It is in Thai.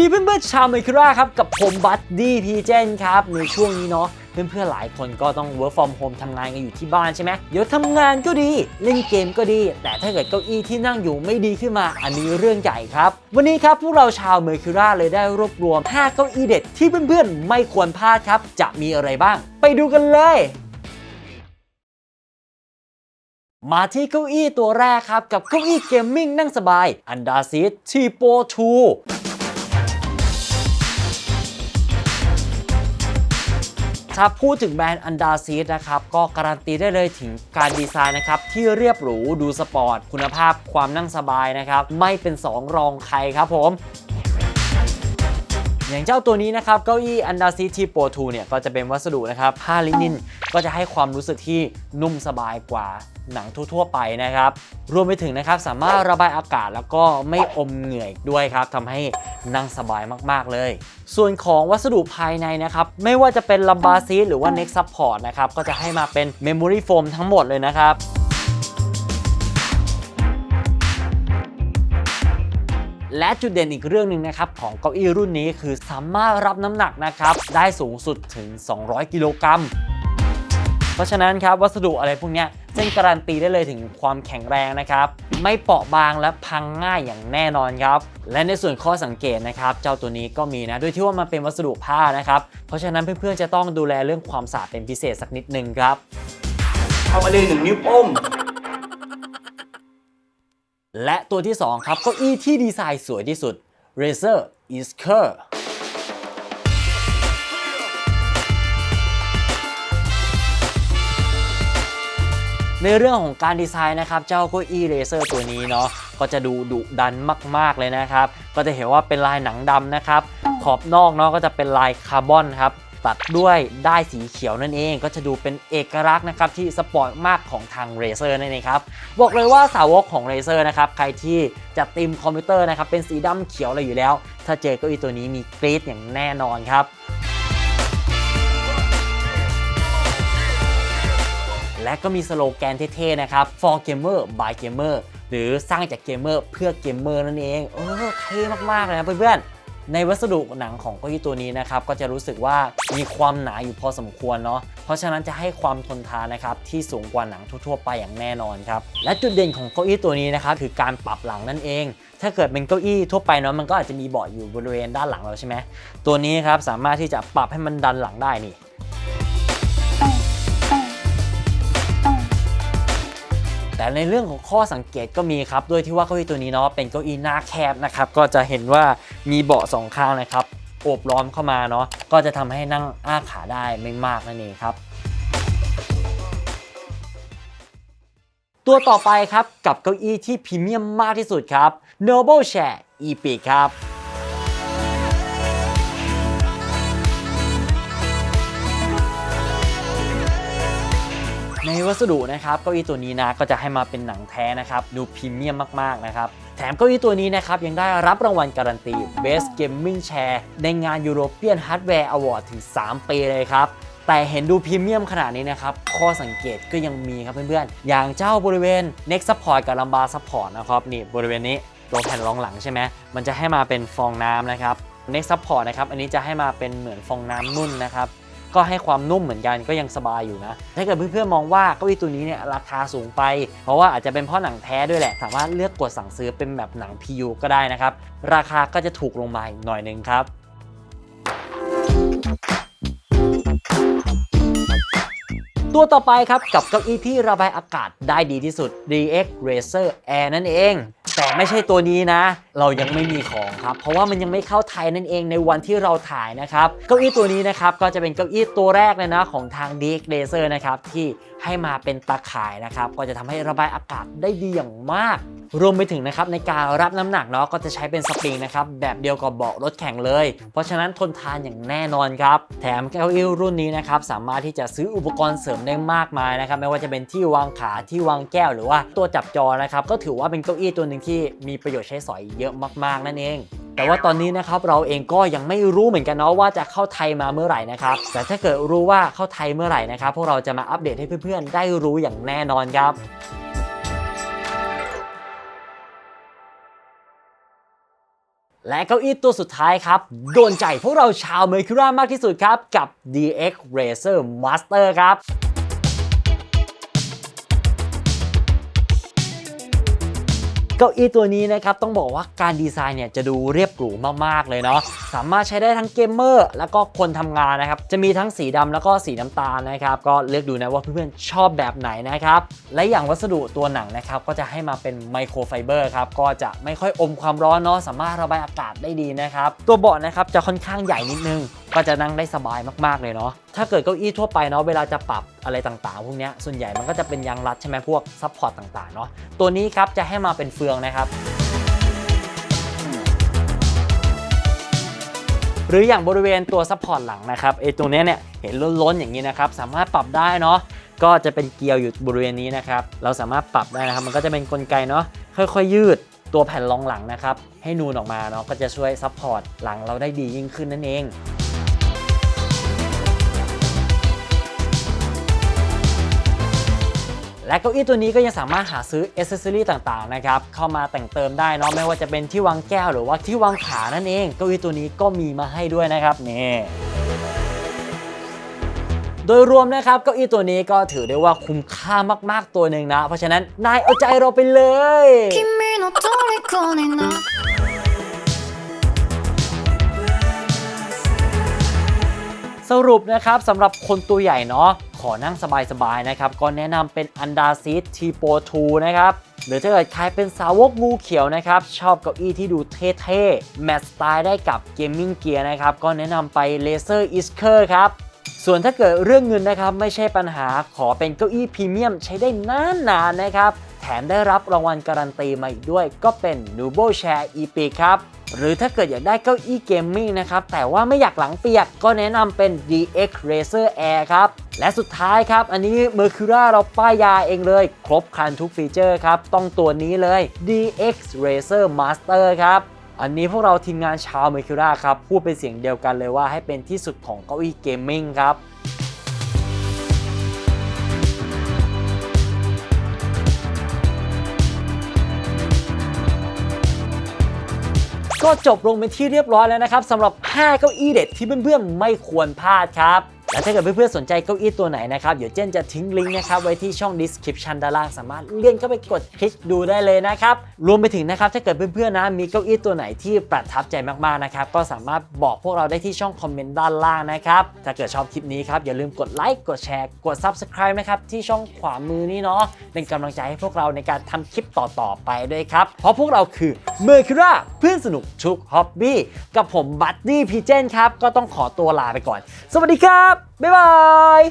ดีเพื่อนๆชาวเมคิราครับกับผมบัตดี้พีเจนครับในช่วงนี้เนาะเพื่อนๆหลายคนก็ต้อง work from home ทำงานกันอยู่ที่บ้านใช่ไหมเดี๋ยวทำงานก็ดี เล่นเกมก็ดี แต่ถ้าเกิดเก้าอี้ที่นั่งอยู่ไม่ดีขึ้นมา อันนี้เรื่องใหญ่ครับ วันนี้ครับพวกเราชาวเมคิราเลยได้รวบรวม 5 เก้าอี้เด็ดที่เพื่อนๆ ไม่ควรพลาดครับ จะมีอะไรบ้าง ไปดูกันเลยมาที่เก้าอี้ตัวแรกครับ กับเก้าอี้เกมมิ่งนั่งสบายอันดาซีทีโปทู ครับ พูดถึงแบรนด์อันดาซีนะครับ ก็การันตีได้เลยถึงการดีไซน์นะครับ ที่เรียบหรูดูสปอร์ต คุณภาพความนั่งสบายนะครับ ไม่เป็น 2 รองใครครับผม อย่างเจ้าตัวนี้นะครับเก้าอี้อันดาซีทีโป2เนี่ยก็จะเป็นวัสดุนะครับผ้าลินินก็จะให้ความรู้สึกที่นุ่มสบายกว่าหนังทั่วๆไปนะครับรวมไปถึงนะครับสามารถระบายอากาศแล้วก็ไม่อมเหงื่ออีกด้วยครับทำให้นั่งสบายมากๆเลย ส่วนของวัสดุภายในนะครับไม่ว่าจะเป็นลัมบาซีหรือว่า neck support นะครับก็จะให้มาเป็น memory foam ทั้งหมดเลยนะครับ และจุดเด่นอีกเรื่องหนึ่งนะครับของเก้าอี้รุ่นนี้คือสามารถรับน้ำหนักนะครับได้สูงสุดถึง 200 กิโลกรัมเพราะฉะนั้นครับวัสดุอะไรพวกนี้เส้นการันตีได้เลยถึงความแข็งแรงนะครับ ไม่เปราะบางและพังง่ายอย่างแน่นอนครับ และในส่วนข้อสังเกตนะครับ เจ้าตัวนี้ก็มีนะด้วยที่ว่ามันเป็นวัสดุผ้านะครับ เพราะฉะนั้นเพื่อนๆจะต้องดูแลเรื่องความสะอาดเป็นพิเศษสักนิดนึงครับเอามาเลยหนึ่งนิ้วโป้ง และตัวที่ 2 ครับเก้าอี้ที่ดีไซน์สวยที่สุด Razer Isker ในเรื่องของการดีไซน์นะครับ เจ้าเก้าอี้เลเซอร์ตัวนี้เนาะก็จะดูดุดันมาก ๆ เลยนะครับ ก็จะเห็นว่าเป็นลายหนังดำนะครับ ขอบนอกเนาะก็จะเป็นลายคาร์บอนครับ ตัดด้วยได้ายสีเขียวนั่นเอง ก็จะดูเป็นเอกลักษณ์นะครับที่สปอร์ตมากของทาง Razer นั่นเองครับบอกเลยว่าสาวกของ Razer นะครับใครที่จะติมคอมพิวเตอร์นะครับเป็นสีดำเขียวอะไรอยู่แล้ว ถ้าเจอเก้าอี้ตัวนี้มีกรี๊ดอย่างแน่นอนครับและก็มีสโลแกนเท่ๆนะครับ for gamer by gamer หรือสร้างจากเกมเมอร์เพื่อเกมเมอร์นั่นเอง เออเท่มากๆเลยนะเพื่อนๆ ในวัสดุหนังของเก้าอี้ตัวนี้นะครับก็จะรู้สึกว่ามีความหนาอยู่พอสมควรเนาะเพราะฉะนั้นจะให้ความทนทานนะครับที่สูงกว่าหนังทั่วๆไปอย่างแน่นอนครับและจุดเด่นของเก้าอี้ตัวนี้นะครับคือการปรับหลังนั่นเอง ถ้าเกิดเป็นเก้าอี้ทั่วไปเนาะมันก็อาจจะมีเบาะอยู่บริเวณด้านหลังเราใช่ไหมตัวนี้ครับสามารถที่จะปรับให้มันดันหลังได้นี่ แต่ในเรื่องของข้อสังเกตก็มีครับ ด้วยที่ว่าเก้าอี้ตัวนี้เนาะเป็นเก้าอี้หน้าแคบนะครับ ก็จะเห็นว่ามีเบาะสองข้างนะครับโอบล้อมเข้ามาเนาะก็จะทำให้นั่งอ้าขาได้ไม่มากนั่นเองครับตัวต่อไปครับกับเก้าอี้ที่พรีเมียมมากที่สุดครับ Noble Chair Epic ครับ วัสดุนะครับเก้าอี้ตัวนี้นะก็จะให้มาเป็นหนังแท้นะครับดูพรีเมียมมากๆนะครับแถมเก้าอี้ตัวนี้นะครับยังได้รับรางวัลการันตี Best Gaming Chair ในงาน European Hardware Award ถึง 3 ปีเลยครับแต่เห็นดูพรีเมียมขนาดนี้นะครับ ข้อสังเกตก็ยังมีครับเพื่อนๆ อย่างเจ้าบริเวณ Neck Support กับ Lumbar Support นะครับนี่บริเวณนี้ตัวแผ่นรองหลังใช่ไหมมันจะให้มาเป็นฟองน้ำนะครับ Neck Support นะครับ อันนี้จะให้มาเป็นเหมือนฟองน้ำนุ่นนะครับ ก็ให้ความนุ่มเหมือนกันก็ยังสบายอยู่นะ ถ้าเกิดเพื่อนๆมองว่าเก้าอี้ตัวนี้เนี่ยราคาสูงไป เพราะว่าอาจจะเป็นเพราะหนังแท้ด้วยแหละสามารถเลือกกดสั่งซื้อเป็นแบบหนัง PU ก็ได้นะครับ ราคาก็จะถูกลงมาอีกหน่อยหนึ่งครับตัวต่อไปครับกับเก้าอี้ที่ระบายอากาศได้ดีที่สุด DX Racer Air นั่นเอง แต่ไม่ใช่ตัวนี้นะเรายังไม่มีของครับ เพราะว่ามันยังไม่เข้าไทยนั่นเองในวันที่เราถ่ายนะครับ เก้าอี้ตัวนี้นะครับก็จะเป็นเก้าอี้ตัวแรกเลยนะของทาง DX Racer นะครับที่ให้มาเป็นตาข่ายนะครับก็จะทำให้ระบายอากาศได้ดีอย่างมาก รวมไปถึงนะครับในการรับน้ำหนักเนาะก็จะใช้เป็นสปริงนะครับแบบเดียวกับเบาะรถแข่งเลย เพราะฉะนั้นทนทานอย่างแน่นอนครับ แถมเก้าอี้รุ่นนี้นะครับสามารถที่จะซื้ออุปกรณ์เสริมได้มากมายนะครับไม่ว่าจะเป็นที่วางขาที่วางแก้ว หรือว่าตัวจับจอนะครับก็ถือว่าเป็นเก้าอี้ตัวหนึ่งที่มีประโยชน์ใช้สอยเยอะมากๆนั่นเอง แต่ว่าตอนนี้นะครับเราเองก็ยังไม่รู้เหมือนกันเนาะว่าจะเข้าไทยมาเมื่อไหร่นะครับแต่ถ้าเกิดรู้ว่าเข้าไทยเมื่อไหร่นะครับพวกเราจะมาอัปเดตให้เพื่อนๆ ได้รู้อย่างแน่นอนครับและเก้าอี้ตัวสุดท้ายครับ โดนใจพวกเราชาวเมอร์คิร่ามากที่สุดครับ กับ DX Racer Master ครับ เก้าอี้ตัวนี้นะครับต้องบอกว่าการดีไซน์เนี่ยจะดูเรียบหรูมากๆเลยเนาะ สามารถใช้ได้ทั้งเกมเมอร์แล้วก็คนทำงานนะครับ จะมีทั้งสีดำแล้วก็สีน้ำตาลนะครับ ก็เลือกดูนะว่าเพื่อนๆชอบแบบไหนนะครับ และอย่างวัสดุตัวหนังนะครับ ก็จะให้มาเป็นไมโครไฟเบอร์ครับ ก็จะไม่ค่อยอมความร้อนเนาะ สามารถระบายอากาศได้ดีนะครับ ตัวเบาะนะครับจะค่อนข้างใหญ่นิดนึง ก็จะนั่งได้สบายมากๆเลยเนาะ ถ้าเกิดเก้าอี้ทั่วไปเนาะ เวลาจะปรับอะไรต่างๆ พวกเนี้ยส่วนใหญ่มันก็จะเป็นยางรัดใช่ไหมพวกซัพพอร์ตต่างๆ เนาะ ตัวนี้ครับจะให้มาเป็นเฟืองนะครับ หรืออย่างบริเวณตัวซัพพอร์ตหลังนะครับไอ้ตรงนี้เนี่ยเห็นล้นๆอย่างนี้นะครับสามารถปรับได้เนาะก็จะเป็นเกลียวอยู่บริเวณนี้นะครับเราสามารถปรับได้นะครับมันก็จะเป็นกลไกเนาะค่อยๆยืดตัวแผ่นรองหลังนะครับให้นูนออกมาเนาะก็จะช่วยซัพพอร์ตหลังเราได้ดียิ่งขึ้นนั่นเอง และเก้าอี้ตัวนี้ก็ยังสามารถหาซื้ออ c เซสซอรี่ต่างๆนะครับเข้ามาแต่งเติมได้เนาะไม่ว่าจะเป็นที่วางแก้วหรือว่าที่วางขานั่นเองเก้าอี้ตัวนี้ก็มีมาให้ด้วยนะครับนี่โดยรวมนะครับเก้าอี้ตัวนี้ก็ถือได้ว่าคุ้มค่ามากๆตัวหนึ่งนะ เพราะฉะนั้นนายเอาใจเราไปเลย สรุปนะครับสำหรับคนตัวใหญ่เนาะขอนั่งสบายๆนะครับ ก็แนะนำเป็น a n d a s e a t t p o 2นะครับหรือถ้าเกิดใครเป็นสาวกงูเขียวนะครับ ชอบเก้าอี้ที่ดูเท่ๆ แมทสไตล์ได้กับเกมมิ่งเกียร์นะครับ ก็แนะนำไป Laser Isker คอร์ครับ ส่วนถ้าเกิดเรื่องเงินนะครับ ไม่ใช่ปัญหาขอเป็นเก้าอี้พรีเมียมใช้ได้นานๆนะครับ มได้รับรางวัลการันตีมาอีกด้วย ก็เป็น Nubo Chair Epic ครับ หรือถ้าเกิดอยากได้เก้าอี้เกมมิ่งนะครับ แต่ว่าไม่อยากหลังเปียกก็แนะนำเป็น DX Racer Air ครับ และสุดท้ายครับ อันนี้ Mercura เราป้ายยาเองเลย ครบครันทุกฟีเจอร์ครับ ต้องตัวนี้เลย DX Racer Master ครับอันนี้พวกเราทีมงานชาว Mercura ครับ พูดเป็นเสียงเดียวกันเลยว่าให้เป็นที่สุดของเก้าอี้เกมมิ่งครับ ก็จบลงเป็นที่เรียบร้อยแล้วนะครับสำหรับ 5 เก้าอี้เด็ดที่เพื่อนๆ ไม่ควรพลาดครับ และถ้าเกิดเพื่อนๆสนใจเก้าอี้ตัวไหนนะครับ เดี๋ยวเจนจะทิ้งลิงก์นะครับไว้ที่ช่อง description ด้านล่างสามารถเลื่อนเข้าไปกดคลิกดูได้เลยนะครับ รวมไปถึงนะครับถ้าเกิดเพื่อนๆนะมีเก้าอี้ตัวไหนที่ประทับใจมากๆนะครับก็สามารถบอกพวกเราได้ที่ช่องคอมเมนต์ด้านล่างนะครับถ้าเกิดชอบคลิปนี้ครับอย่าลืมกดไลค์กดแชร์กด subscribe นะครับที่ช่องขวามือนี้เนาะเป็นกำลังใจให้พวกเราในการทำคลิปต่อๆไปด้วยครับเพราะพวกเราคือ Mercura เพื่อนสนุกทุกฮ็อบบี้กับผมบัตตี้พีเจนครับก็ต้องขอตัวลาไปก่อน สวัสดีครับบ๊ายบาย